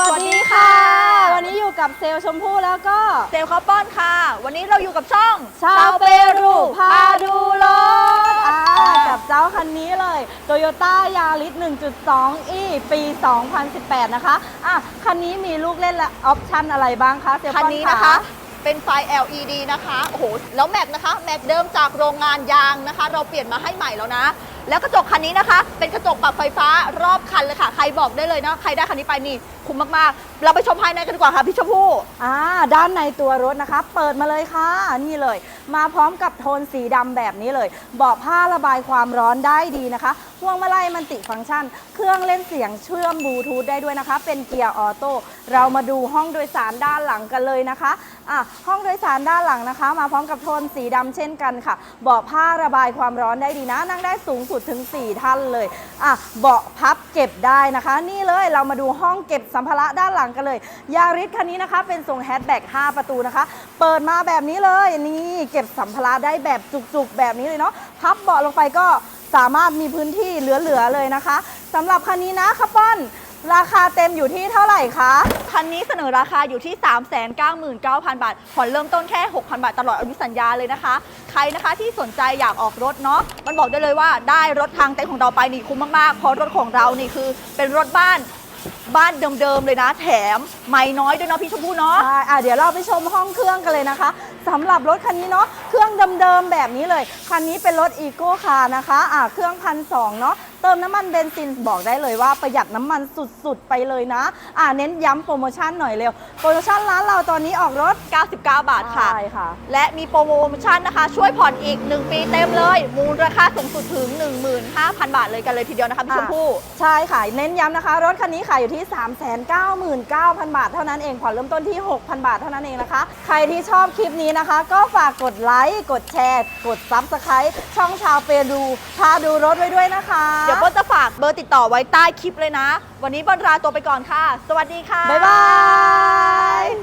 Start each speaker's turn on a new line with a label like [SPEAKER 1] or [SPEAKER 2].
[SPEAKER 1] สวัสดีค่ะ วันนี้อยู่กับเซลล์ชมพู่แล้วก็
[SPEAKER 2] เซลล์คอปปอนค่ะ วันนี้เราอยู่กับช่อง
[SPEAKER 1] ชาวเปรูพาดูรถอ่ากับเจ้าคันนี้เลย Toyota Yaris 1.2 e ปี 2018 นะคะอะคันนี้มีลูกเล่นและออปชั่นอะไรบ้างคะเซลล์
[SPEAKER 2] คัน
[SPEAKER 1] ป้อ
[SPEAKER 2] นี้นะคะ เป็นไฟ LED นะคะ โอ้โห แล้วแม็กนะคะ แม็กเดิมจากโรงงานยางนะคะ เราเปลี่ยนมาให้ใหม่แล้วนะ แล้วกระจกคันนี้นะคะ เป็นกระจกปรับไฟฟ้ารอบคันเลยค่ะ ใครบอกได้เลยนะใครได้คันนี้ไปนี่คุ้มมากๆ เราไปชมภายในกันดีกว่าค่ะพี่ชมพู่
[SPEAKER 1] อ่าด้านในตัวรถนะคะ เปิดมาเลยค่ะ นี่เลย มาพร้อมกับโทนสีดำแบบนี้เลยเบาะผ้าระบายความร้อนได้ดีนะคะพวงมาลัยมันติฟังก์ชัน เครื่องเล่นเสียงเชื่อมบลูทูธได้ด้วยนะคะ เป็นเกียร์ออโต้เรามาดูห้องโดยสารด้านหลังกันเลยนะคะอะห้องโดยสารด้านหลังนะคะ มาพร้อมกับโทนสีดำเช่นกันค่ะเบาะผ้าระบายความร้อนได้ดีนะ นั่งได้สูงสุดถึง 4 ท่านเลยอะเบาะพับเก็บได้นะคะ นี่เลยเรามาดูห้องเก็บสัมภาระด้านหลังกันเลยยาริสคันนี้นะคะ เป็นทรงแฮชแบ็ก5ประตูนะคะ เปิดมาแบบนี้เลยนี่เก็บสัมภาระได้แบบจุกๆ แบบนี้เลยเนาะพับเบาะลงไปก็สามารถมีพื้นที่เหลือๆเลยนะคะสำหรับคันนี้นะคัปปอนราคาเต็มอยู่ที่เท่าไหร่คะ
[SPEAKER 2] คันนี้เสนอราคาอยู่ที่ 399,000 บาท ผ่อนเริ่มต้นแค่ 6,000 บาทตลอดอายุสัญญาเลยนะคะ ใครนะคะที่สนใจอยากออกรถเนาะ มันบอกได้เลยว่าได้รถทางเต็นท์ของเราไปนี่คุ้มมากๆ เพราะรถของเรานี่คือเป็นรถบ้าน บ้านเดิมๆเลยนะ แถมไม่น้อยด้วยเนาะพี่ชมพู่เนาะ
[SPEAKER 1] ใช่อะเดี๋ยวเราไปชมห้องเครื่องกันเลยนะคะสำหรับรถคันนี้เนาะ เครื่องเดิมๆแบบนี้เลย คันนี้เป็นรถอีโก้คาร์นะคะ อะเครื่องพันสองเนาะ เติมน้ำมันเบนซินบอกได้เลยว่าประหยัดน้ำมันสุดๆ ไปเลยนะ อะเน้นย้ำโปรโมชั่นหน่อยเร็ว โปรโมชั่นร้านเราตอนนี้ออกรถ
[SPEAKER 2] 99 บาทค่ะ
[SPEAKER 1] ใช่ค่ะ
[SPEAKER 2] และมีโปรโมชั่นนะคะ ช่วยผ่อนอีก 1 ปีเต็มเลย มูลราคาสูงสุดถึง 15,000 บาทเลยกันเลยทีเดียวนะคะพี่ชมพู่
[SPEAKER 1] ใช่ค่ะ เน้นย้ำนะคะ รถคันนี้ขายอยู่ที่ 399,000 บาท เท่านั้นเองผ่อนเริ่มต้นที่ 6,000 บาทเท่านั้นเองนะคะ ใครที่ชอบคลิปนี้นะคะ ก็ฝากกดไลค์กดแชร์ กดซับสไครต์ช่องชาวเปรูพาดูรถไว้ด้วยนะคะ
[SPEAKER 2] เดี๋ยวก็จะฝากเบอร์ติดต่อไว้ใต้คลิปเลยนะ วันนี้บอลลาตัวไปก่อนค่ะ สวัสดีค่ะ
[SPEAKER 1] บ๊ายบาย